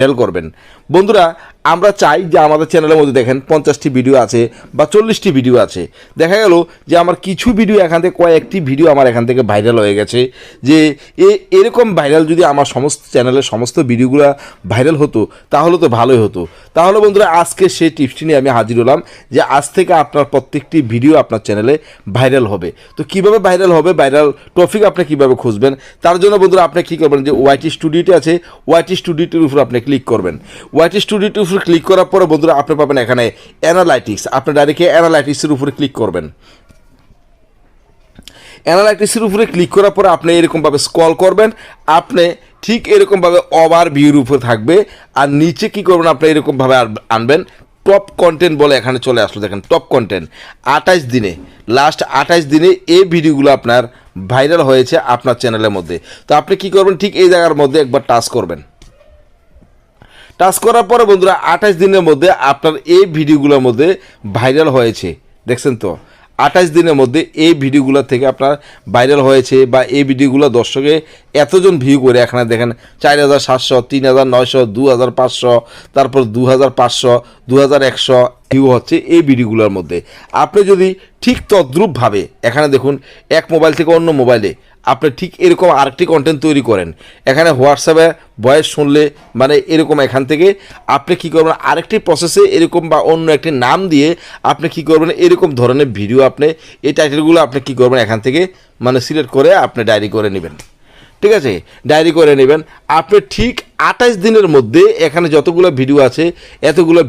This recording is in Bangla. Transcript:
ভাইরাল করবেন। বন্ধুরা আমরা চাই যে আমাদের চ্যানেলের মধ্যে দেখেন পঞ্চাশটি ভিডিও আছে বা চল্লিশটি ভিডিও আছে। দেখা গেল যে আমার কিছু ভিডিও এখান থেকে কয়েকটি ভিডিও আমার এখান থেকে ভাইরাল হয়ে গেছে যে এ, এরকম ভাইরাল যদি আমার সমস্ত চ্যানেলের সমস্ত ভিডিওগুলো ভাইরাল হতো, তাহলে তো ভালোই হতো। তাহলে বন্ধুরা, আজকে সেই টিপসটি নিয়ে আমি হাজির হলাম যে আজ থেকে আপনার প্রত্যেকটি ভিডিও আপনার চ্যানেলে ভাইরাল হবে। তো কীভাবে ভাইরাল হবে ভাইরাল টপিক আপনি কীভাবে খুঁজবেন, তার জন্য বন্ধুরা, আপনি কী করবেন যে ওয়াইটি স্টুডিওটি আছে ওয়াইটি স্টুডিওটির উপর আপনি ক্লিক করবেন। ওয়াইটি স্টুডিওটির উপর ক্লিক করার পরে বন্ধুরা আপনি পাবেন এখানে অ্যানালাইটিক্স আপনি ডাইরেক্ট অ্যানালাইটিক্সের উপরে ক্লিক করবেন। অ্যানালাইটিক্সের উপরে ক্লিক করার পরে আপনি এরকমভাবে স্কল করবেন। আপনি ঠিক এরকমভাবে ওভার ভিউর উপরে থাকবে। আর নিচে কি করবেন আপনি এরকমভাবে আন- আনবেন। টপ কন্টেন্ট বলে এখানে চলে আসলো দেখেন টপ কন্টেন্ট আঠাশ দিনে লাস্ট আঠাশ দিনে এই ভিডিওগুলো আপনার ভাইরাল হয়েছে আপনার চ্যানেলের মধ্যে। তো আপনি কি করবেন, ঠিক এই জায়গার মধ্যে একবার টাচ করবেন। টাচ করার পরে বন্ধুরা, আঠাশ দিনের মধ্যে আপনার এই ভিডিওগুলোর মধ্যে ভাইরাল হয়েছে। দেখছেন তো? আঠাশ দিনের মধ্যে এই ভিডিওগুলো থেকে আপনার ভাইরাল হয়েছে বা এই ভিডিওগুলো দর্শকে এতজন ভিউ করে, এখানে দেখেন, চার হাজার সাতশো, তিন হাজার নয়শো, দু হাজার পাঁচশো, তারপর দু হাজার পাঁচশো, দু হাজার একশো ভিউ হচ্ছে এই ভিডিওগুলোর মধ্যে। আপনি যদি ঠিক তদ্রূপভাবে, এখানে দেখুন, এক মোবাইল থেকে অন্য মোবাইলে আপনি ঠিক এরকম আরেকটি কন্টেন্ট তৈরি করেন। এখানে হোয়াটসঅ্যাপে ভয়েস শুনলে মানে এরকম এখান থেকে আপনি কি করবেন, আরেকটি প্রসেসে এরকম বা অন্য একটি নাম দিয়ে আপনি কি করবেন, এরকম ধরনের ভিডিও আপনি, এই টাইটেলগুলো আপনি কি করবেন, এখান থেকে মানে সিলেক্ট করে আপনি ডায়েরি করে নেবেন। ঠিক আছে? ডায়েরি করে নেবেন। আপনি ঠিক আঠাশ দিনের মধ্যে এখানে যতগুলো ভিডিও আছে, এতগুলো